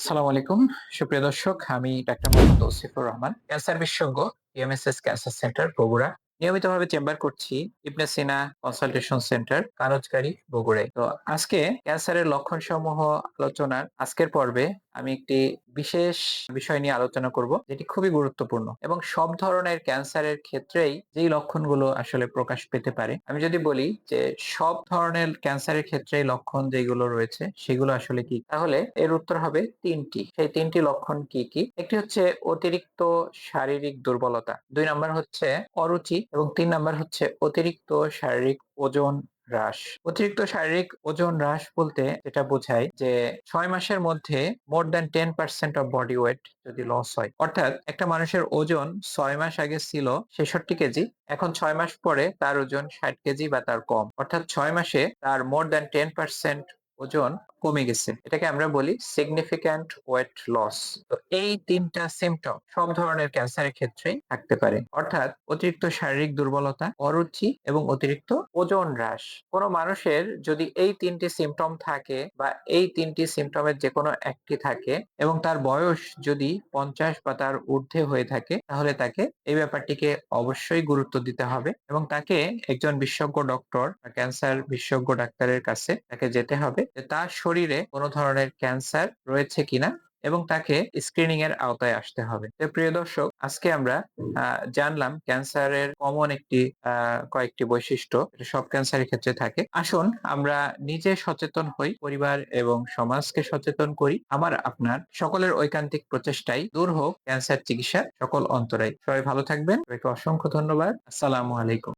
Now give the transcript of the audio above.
আসসালামু আলাইকুম। সুপ্রিয় দর্শক, আমি ডাক্তার মোহাম্মদ তৌসিফুর রহমান, ক্যান্সার বিশেষজ্ঞ ইএমএসএস ক্যান্সার সেন্টার বগুড়া। নিয়মিতভাবে চেম্বার করছি ইবনে সিনা কনসালটেশন সেন্টার কানজকারী বগুড়ায়। তো আজকে ক্যান্সারের লক্ষণ সমূহ আলোচনার আজকের পর্বে আমি একটি বিশেষ বিষয় নিয়ে আলোচনা করব, যেটি খুবই গুরুত্বপূর্ণ এবং সব ধরনের ক্যান্সারের ক্ষেত্রেই যেই লক্ষণগুলো আসলে প্রকাশ পেতে পারে। আমি যদি বলি যে সব ধরনের ক্যান্সারের ক্ষেত্রেই লক্ষণ যেগুলো রয়েছে সেগুলো আসলে কি? তাহলে এর উত্তর হবে তিনটি। সেই তিনটি লক্ষণ কি কি? একটি হচ্ছে অতিরিক্ত শারীরিক দুর্বলতা। দুই নম্বর হচ্ছে অরুচি। এবং তিন নম্বর হচ্ছে অতিরিক্ত শারীরিক ওজন হ্রাস। অতিরিক্ত শারীরিক ওজন হ্রাস বলতে যেটা বোঝায় যে ছয় মাসের মধ্যে more than ten percent of body weight যদি লস হয়, অর্থাৎ একটা মানুষের ওজন ছয় মাস আগে ছিল ছেষট্টি কেজি, এখন ছয় মাস পরে তার ওজন ষাট কেজি বা তার কম। অর্থাৎ ছয় মাসে তার মোর দ্যান টেন পার্সেন্ট ওজন কমে গেছে। এটাকে আমরা বলি সিগনিফিক্যান্ট ওয়েট লস তো এই তিনটা সিমটম সব ধরনের ক্যান্সারের ক্ষেত্রেই থাকতে পারে। অর্থাৎ অতিরিক্ত শারীরিক দুর্বলতা, অরুচি এবং অতিরিক্ত ওজন হ্রাস। কোনো মানুষের যদি এই তিনটি সিমটম থাকে বা এই তিনটি সিমটমের যে কোনো একটি থাকে এবং তার বয়স যদি পঞ্চাশ বা তার ঊর্ধ্বে হয়ে থাকে, তাহলে তাকে এই ব্যাপারটিকে অবশ্যই গুরুত্ব দিতে হবে এবং তাকে একজন বিশেষজ্ঞ ডক্টর ক্যান্সার বিশেষজ্ঞ ডাক্তারের কাছে তাকে যেতে হবে তার শরীরে কোনো ধরনের ক্যান্সার রয়েছে কিনা এবং তাকে স্ক্রিনিং এর আওতায় আসতে হবে। তো প্রিয় দর্শক, আজকে আমরা জানলাম ক্যান্সারের কমন একটি কয়েকটি বৈশিষ্ট্য সব ক্যান্সারের ক্ষেত্রে থাকে। আসুন আমরা নিজে সচেতন হই, পরিবার এবং সমাজকে সচেতন করি। আমার, আপনার সকলের ঐকান্তিক প্রচেষ্টাই দূর হোক ক্যান্সার চিকিৎসা সকল অন্তরায় সবাই ভালো থাকবেন। সবাইকে অসংখ্য ধন্যবাদ। আসসালামু আলাইকুম।